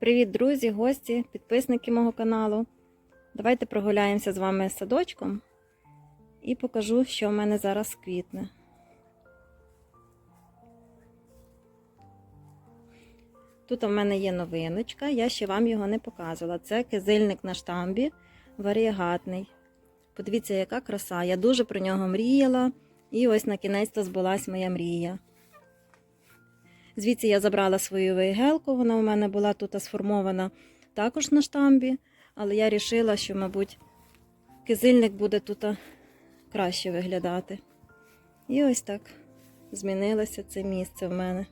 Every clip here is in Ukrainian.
Привіт, друзі, гості, підписники мого каналу. Давайте прогуляємося з вами садочком і покажу, що в мене зараз квітне. Тут у мене є новиночка, я ще вам його не показувала. Це кизильник на штамбі варієгатний. Подивіться, яка краса. Я дуже про нього мріяла, і ось на кінець то збулась моя мрія. Звідси я забрала свою вейгелку, вона у мене була тут сформована також на штамбі, але я вирішила, що, мабуть, кизильник буде тут краще виглядати. І ось так змінилося це місце в мене.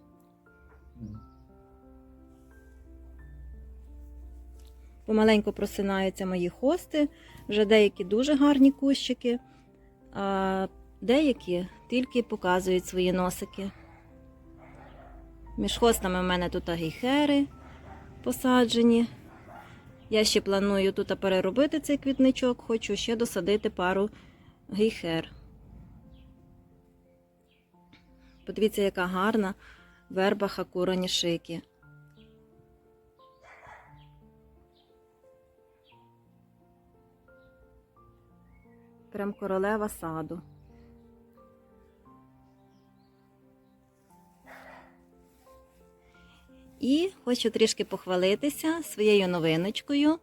Помаленьку просинаються мої хости, вже деякі дуже гарні кущики, а деякі тільки показують свої носики. Між хостами в мене тут гейхери посаджені. Я ще планую тут переробити цей квітничок, хочу ще досадити пару гейхер. Подивіться, яка гарна верба хакура нішики. Прям королева саду. І хочу трішки похвалитися своєю новиночкою.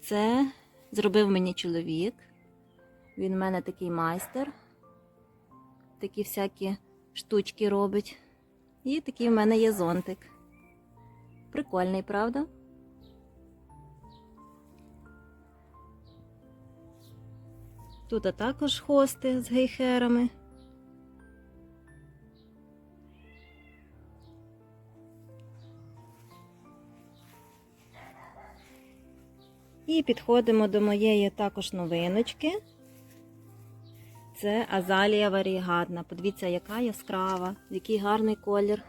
Це зробив мені чоловік. Він в мене такий майстер. Такі всякі штучки робить. І такий в мене є зонтик. Прикольний, правда? Тут також хости з гейхерами. І підходимо до моєї також новиночки. Це азалія варігатна. Подивіться, яка яскрава, який гарний колір.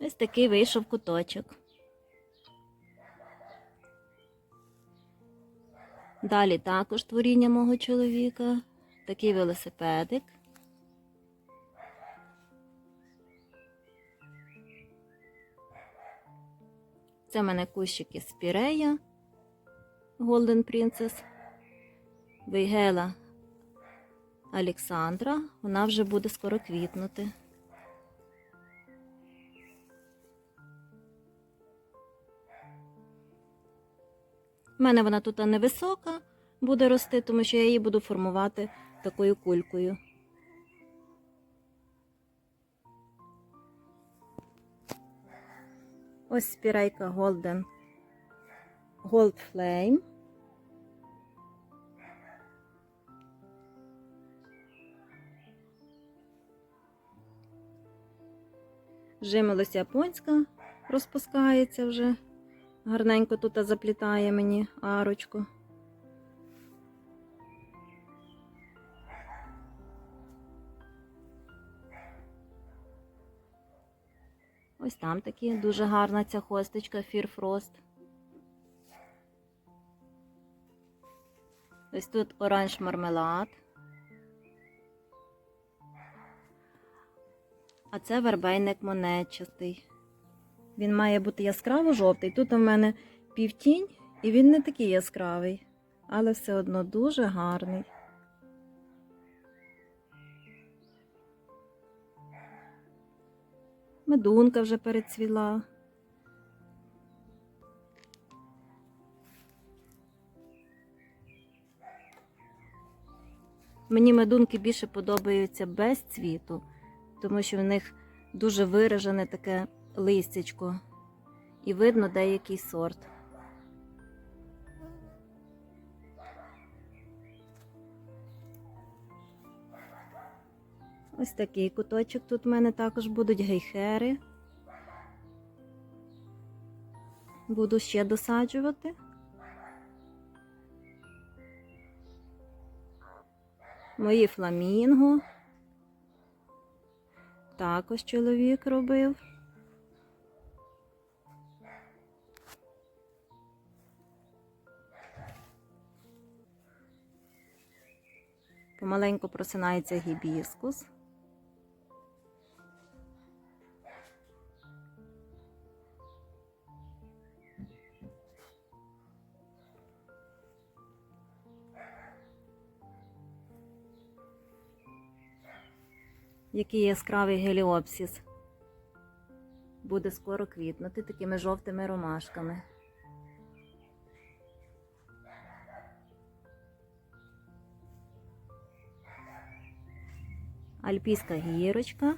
Ось такий вийшов куточок. Далі також творіння мого чоловіка. Такий велосипедик. Це в мене кущики спірея Golden Princess, Вейгела Олександра. Вона вже буде скоро квітнути. У мене вона тут невисока буде рости, тому що я її буду формувати такою кулькою. Ось спірейка Golden Gold Flame. Жимолось японська розпускається вже. Гарненько тут заплітає мені арочку. Ось там такі дуже гарна ця хосточка Фірфрост. Ось тут оранж мармелад. А це вербейник монетчастий. Він має бути яскраво жовтий. Тут у мене півтінь, і він не такий яскравий, але все одно дуже гарний. Медунка вже перецвіла. Мені медунки більше подобаються без цвіту, тому що в них дуже виражене таке листячко і видно деякий сорт. Ось такий куточок тут в мене також будуть гейхери. Буду ще досаджувати. Мої фламінго. Також чоловік робив. Помаленьку просинається гібіскус. Який яскравий геліопсіс. Буде скоро квітнути такими жовтими ромашками. Альпійська гірочка.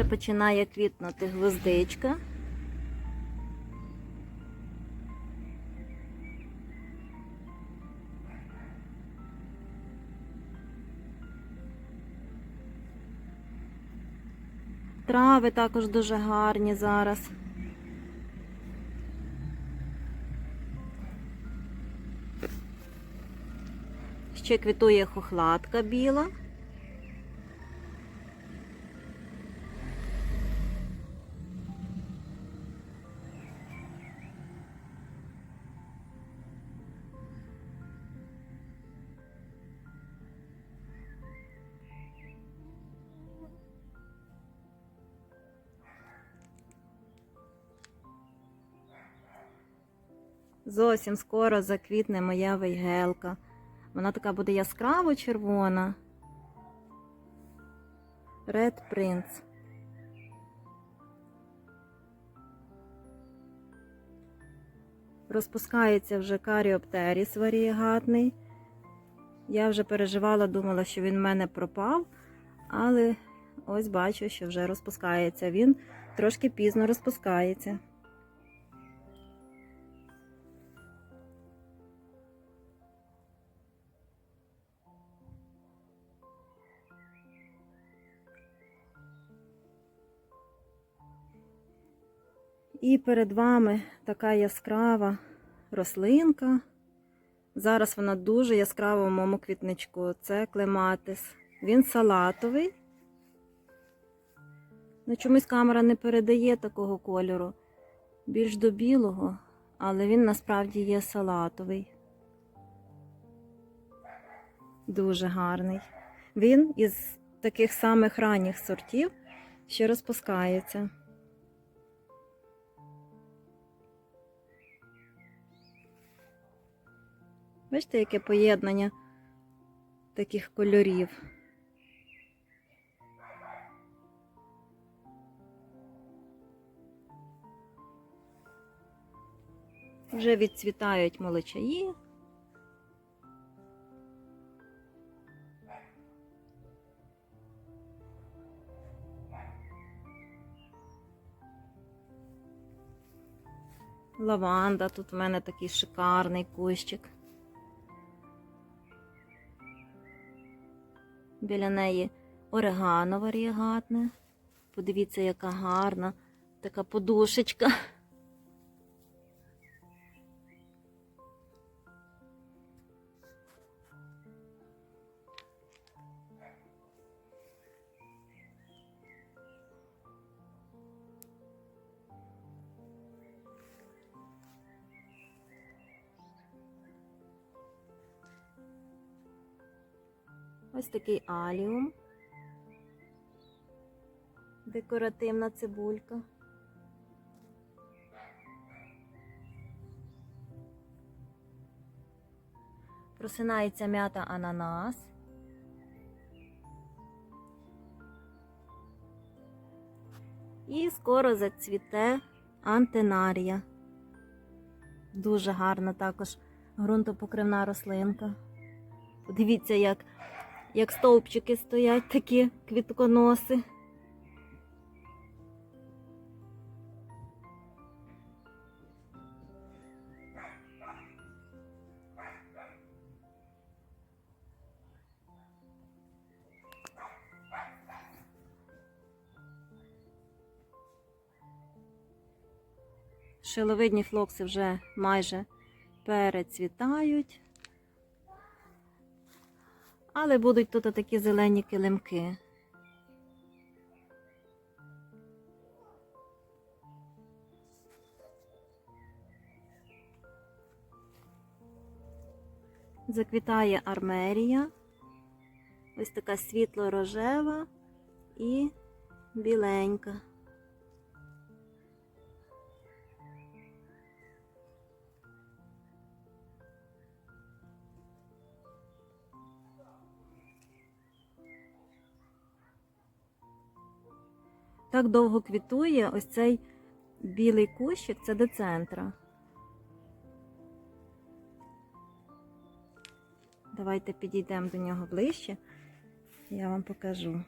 Вже починає квітнути гвоздичка. Трави також дуже гарні зараз. Ще квітує хохлатка біла. Зовсім скоро заквітне моя вейгелка. Вона така буде яскраво червона. Red Prince. Розпускається вже каріоптеріс варієгатний. Я вже переживала, думала, що він в мене пропав, але ось бачу, що вже розпускається. Він трошки пізно розпускається. І перед вами така яскрава рослинка. Зараз вона дуже яскрава в моєму квітничку. Це клематис. Він салатовий. Ну, чомусь камера не передає такого кольору. Більш до білого, але він насправді є салатовий. Дуже гарний. Він із таких самих ранніх сортів ще розпускається. Бачите, яке поєднання таких кольорів. Вже відцвітають молочаї. Лаванда, тут в мене такий шикарний кущик. Біля неї орегано варігатне. Подивіться, яка гарна така подушечка. Ось такий аліум. Декоративна цибулька. Просинається м'ята ананас. І скоро зацвіте антенарія. Дуже гарна також ґрунтопокривна рослинка. Подивіться, як як стовпчики стоять такі квітконоси. Шиловидні флокси вже майже перецвітають. Але будуть тут такі зелені килимки. Заквітає армерія. Ось така світло-рожева і біленька. Так довго квітує ось цей білий кущик, це до центра. Давайте підійдемо до нього ближче, я вам покажу.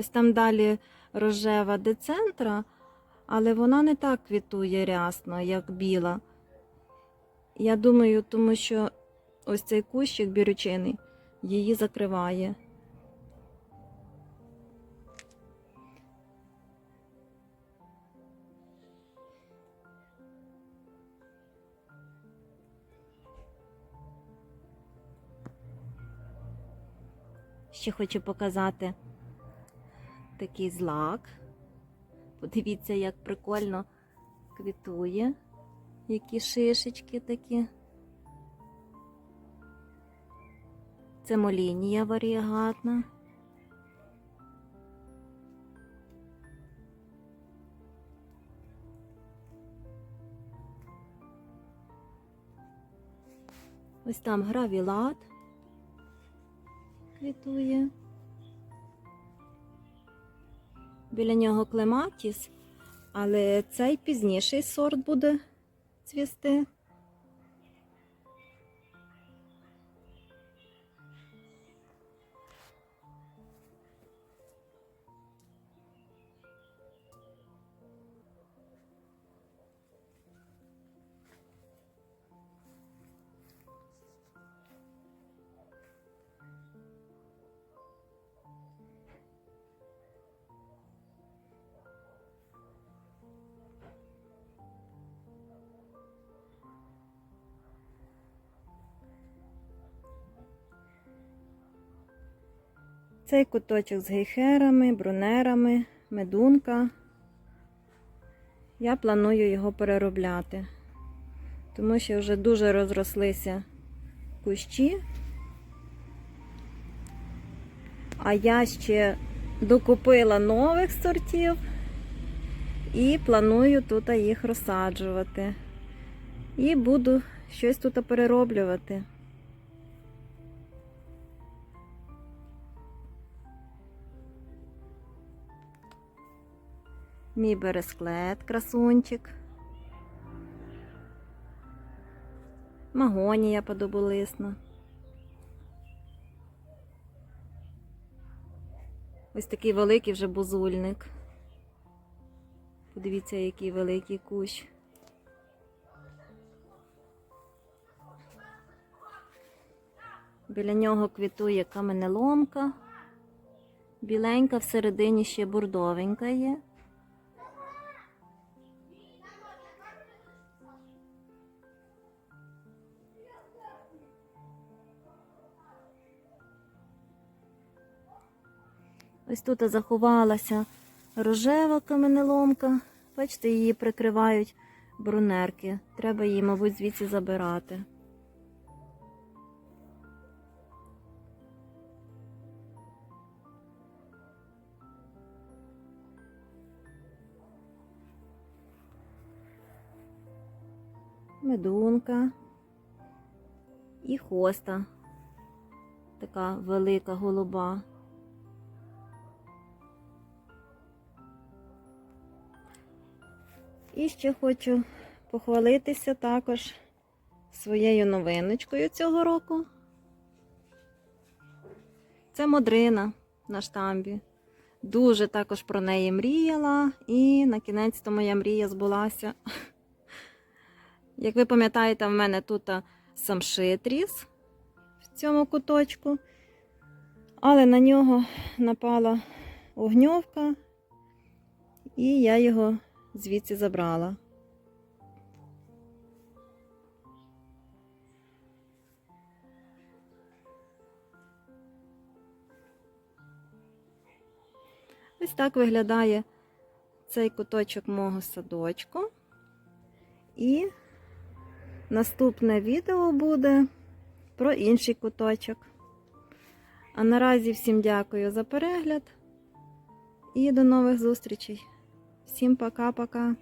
Ось там далі рожева децентра, але вона не так квітує рясно, як біла. Я думаю, тому що ось цей кущик бірючиний її закриває. Ще хочу показати такий злак. Подивіться, як прикольно квітує, які шишечки такі. Це молінія варіагатна. Ось там гравілат квітує. Біля нього клематіс, але цей пізніший сорт буде цвісти. Цей куточок з гейхерами, брунерами, медунка. Я планую його переробляти, тому що вже дуже розрослися кущі. А я ще докупила нових сортів і планую тут їх розсаджувати. І буду щось тут перероблювати. Мій бересклет, красунчик. Магонія подоболисна. Ось такий великий вже бузульник. Подивіться, який великий кущ. Біля нього квітує каменеломка. Біленька всередині ще бордовенька є. Ось тут заховалася рожева каменеломка. Бачите, її прикривають брунерки. Треба її, мабуть, звідси забирати. Медунка і хоста. Така велика голуба. І ще хочу похвалитися також своєю новиночкою цього року. Це модрина на штамбі. Дуже також про неї мріяла, і на кінець то моя мрія збулася. Як ви пам'ятаєте, в мене тут самшит ріс в цьому куточку, але на нього напала огньовка, і я його звідси забрала. Ось так виглядає цей куточок мого садочку. І наступне відео буде про інший куточок. А наразі всім дякую за перегляд і до нових зустрічей. Всім пока-пока.